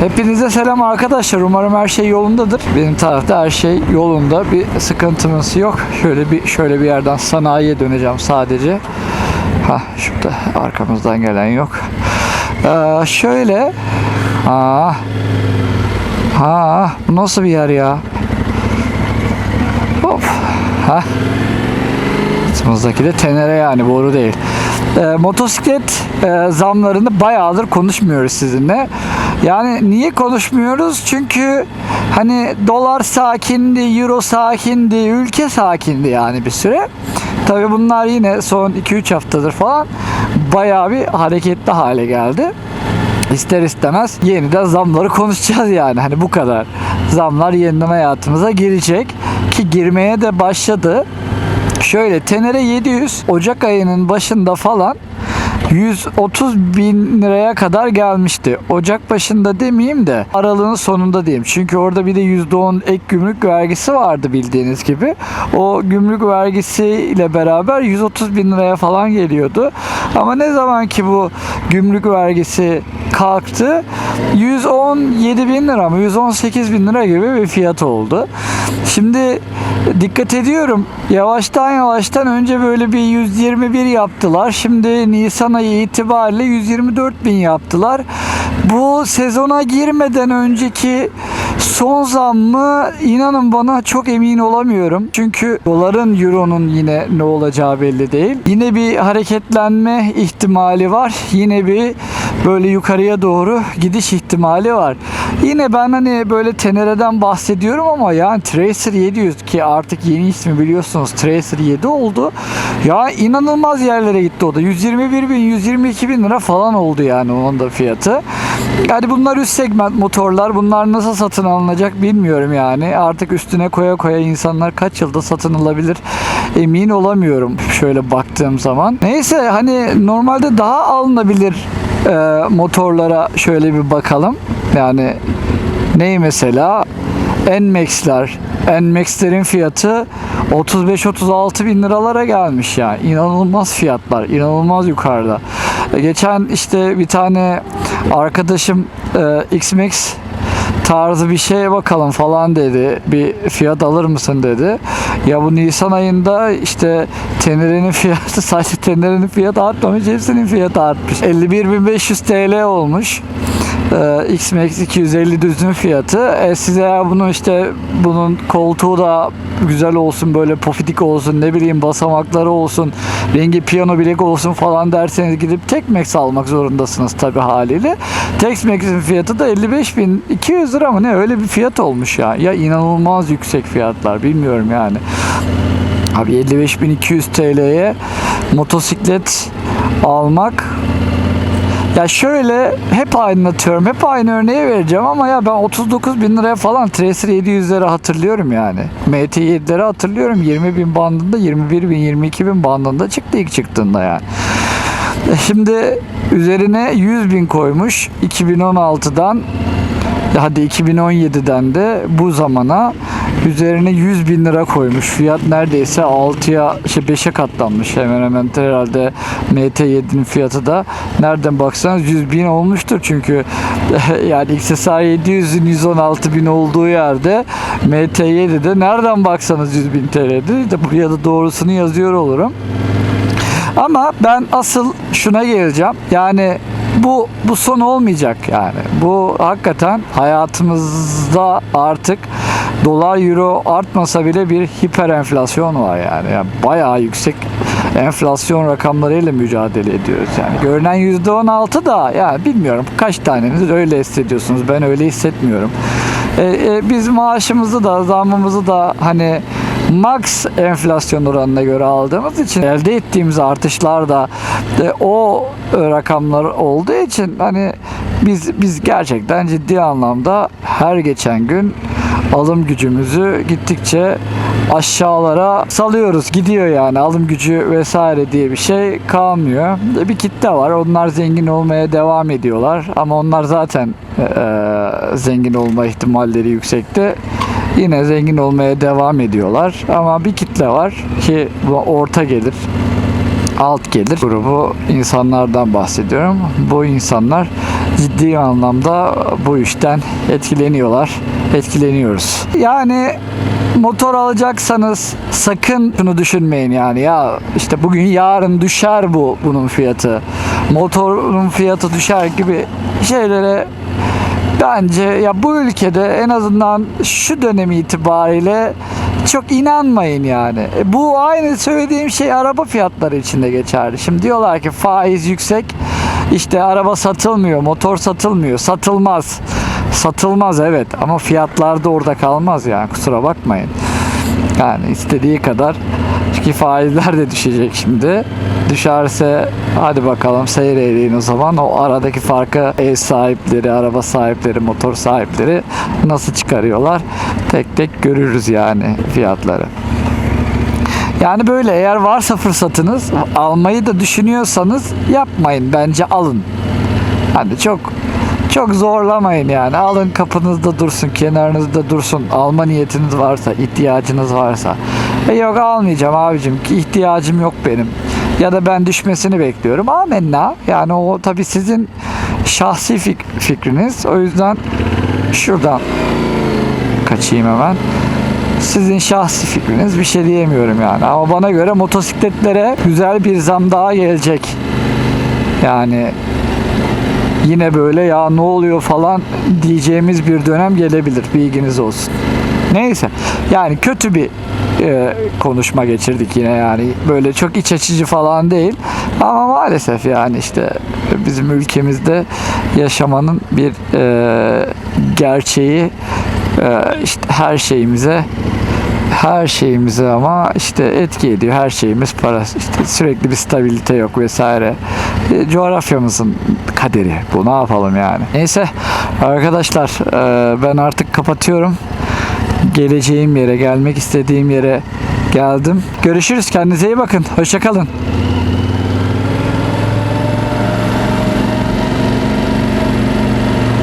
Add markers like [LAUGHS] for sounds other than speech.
Hepinize selam arkadaşlar. Umarım her şey yolundadır. Benim tarafta her şey yolunda. Bir sıkıntımız yok. Şöyle bir şöyle bir yerden sanayiye döneceğim sadece. Ha şurada arkamızdan gelen yok. Ee, şöyle. Ha, bu nasıl bir yer ya? Hop. Ha. Altımızdaki de tenere yani boru değil. E, motosiklet e, zamlarını bayağıdır konuşmuyoruz sizinle. Yani niye konuşmuyoruz? Çünkü hani dolar sakindi, euro sakindi, ülke sakindi yani bir süre. Tabi bunlar yine son 2-3 haftadır falan bayağı bir hareketli hale geldi. İster istemez yeniden zamları konuşacağız yani. Hani bu kadar. Zamlar yeniden hayatımıza girecek ki girmeye de başladı. Şöyle Tenere 700 Ocak ayının başında falan 130 bin liraya kadar gelmişti. Ocak başında demeyeyim de aralığın sonunda diyeyim. Çünkü orada bir de %10 ek gümrük vergisi vardı bildiğiniz gibi. O gümrük vergisi ile beraber 130 bin liraya falan geliyordu. Ama ne zaman ki bu gümrük vergisi kalktı 117 bin lira mı 118 bin lira gibi bir fiyat oldu. Şimdi dikkat ediyorum yavaştan yavaştan önce böyle bir 121 yaptılar. Şimdi Nisan ayı itibariyle 124 bin yaptılar. Bu sezona girmeden önceki son zam mı inanın bana çok emin olamıyorum. Çünkü doların euronun yine ne olacağı belli değil. Yine bir hareketlenme ihtimali var. Yine bir böyle yukarıya doğru gidiş ihtimali var. Yine ben hani böyle Tenere'den bahsediyorum ama yani Tracer 700 ki artık yeni ismi biliyorsunuz Tracer 7 oldu. Ya inanılmaz yerlere gitti o da. 121 bin 122 bin lira falan oldu yani onun da fiyatı. Yani bunlar üst segment motorlar. Bunlar nasıl satın alınacak bilmiyorum yani. Artık üstüne koya koya insanlar kaç yılda satın alabilir emin olamıyorum şöyle baktığım zaman. Neyse hani normalde daha alınabilir e, motorlara şöyle bir bakalım. Yani ney mesela? Nmax'ler. Nmax'lerin fiyatı 35-36 bin liralara gelmiş yani. İnanılmaz fiyatlar. inanılmaz yukarıda. E, Geçen işte bir tane arkadaşım e, X-Max tarzı bir şeye bakalım falan dedi. Bir fiyat alır mısın dedi. Ya bu Nisan ayında işte Tenere'nin fiyatı [LAUGHS] sadece Tenere'nin fiyatı artmamış. Hepsinin fiyatı artmış. 51.500 TL olmuş. Ee, X-Max 250 düzün fiyatı. E, size bunu işte bunun koltuğu da güzel olsun böyle pofidik olsun ne bileyim basamakları olsun rengi piyano bilek olsun falan derseniz gidip Tek-Max almak zorundasınız tabi haliyle. Tek-Max'in fiyatı da 55.200 lira mı ne öyle bir fiyat olmuş ya. Ya inanılmaz yüksek fiyatlar bilmiyorum yani. Abi 55.200 TL'ye motosiklet almak ya şöyle hep anlatıyorum. Hep aynı örneği vereceğim ama ya ben 39 bin liraya falan Tracer 700 lira hatırlıyorum yani. MT7'leri hatırlıyorum. 20 bin bandında 21 bin 22 bin bandında çıktı ilk çıktığında yani. Şimdi üzerine 100 bin koymuş 2016'dan hadi 2017'den de bu zamana üzerine 100 bin lira koymuş. Fiyat neredeyse 6'ya şey 5'e katlanmış hemen hemen herhalde MT7'nin fiyatı da nereden baksanız 100 bin olmuştur çünkü [LAUGHS] yani XSR 700'ün 116 bin olduğu yerde MT7'de nereden baksanız 100 bin TL'dir. De buraya da doğrusunu yazıyor olurum. Ama ben asıl şuna geleceğim. Yani bu bu son olmayacak yani. Bu hakikaten hayatımızda artık dolar euro artmasa bile bir hiper enflasyon var yani. yani bayağı yüksek enflasyon rakamlarıyla mücadele ediyoruz yani. Görünen %16 da yani bilmiyorum kaç taneniz öyle hissediyorsunuz. Ben öyle hissetmiyorum. E, e, biz maaşımızı da zammımızı da hani max enflasyon oranına göre aldığımız için elde ettiğimiz artışlar da e, o rakamlar olduğu için hani biz biz gerçekten ciddi anlamda her geçen gün alım gücümüzü gittikçe aşağılara salıyoruz. Gidiyor yani alım gücü vesaire diye bir şey kalmıyor. Bir kitle var. Onlar zengin olmaya devam ediyorlar. Ama onlar zaten e, zengin olma ihtimalleri yüksekte. Yine zengin olmaya devam ediyorlar. Ama bir kitle var ki bu orta gelir alt gelir grubu insanlardan bahsediyorum. Bu insanlar ciddi anlamda bu işten etkileniyorlar. Etkileniyoruz. Yani motor alacaksanız sakın şunu düşünmeyin yani ya işte bugün yarın düşer bu bunun fiyatı. Motorun fiyatı düşer gibi şeylere Bence ya bu ülkede en azından şu dönem itibariyle çok inanmayın yani. E, Bu aynı söylediğim şey araba fiyatları için de geçerli. Şimdi diyorlar ki faiz yüksek. İşte araba satılmıyor, motor satılmıyor. Satılmaz. Satılmaz evet ama fiyatlar da orada kalmaz yani kusura bakmayın. Yani istediği kadar çünkü faizler de düşecek şimdi. Düşerse hadi bakalım seyredin o zaman o aradaki farkı ev sahipleri, araba sahipleri, motor sahipleri nasıl çıkarıyorlar tek tek görürüz yani fiyatları. Yani böyle eğer varsa fırsatınız almayı da düşünüyorsanız yapmayın bence alın. Hani çok çok zorlamayın yani. Alın kapınızda dursun, kenarınızda dursun. Alma niyetiniz varsa, ihtiyacınız varsa. E yok almayacağım abicim ki ihtiyacım yok benim. Ya da ben düşmesini bekliyorum. Amenna. Yani o tabii sizin şahsi fik- fikriniz. O yüzden şuradan kaçayım hemen. Sizin şahsi fikriniz bir şey diyemiyorum yani. Ama bana göre motosikletlere güzel bir zam daha gelecek. Yani yine böyle ya ne oluyor falan diyeceğimiz bir dönem gelebilir. Bilginiz olsun. Neyse yani kötü bir e, konuşma geçirdik yine yani böyle çok iç açıcı falan değil ama maalesef yani işte bizim ülkemizde yaşamanın bir e, gerçeği işte her şeyimize her şeyimize ama işte etki ediyor. Her şeyimiz para. İşte sürekli bir stabilite yok vesaire. E, coğrafyamızın kaderi. Bu ne yapalım yani. Neyse arkadaşlar e, ben artık kapatıyorum. Geleceğim yere, gelmek istediğim yere geldim. Görüşürüz. Kendinize iyi bakın. Hoşçakalın.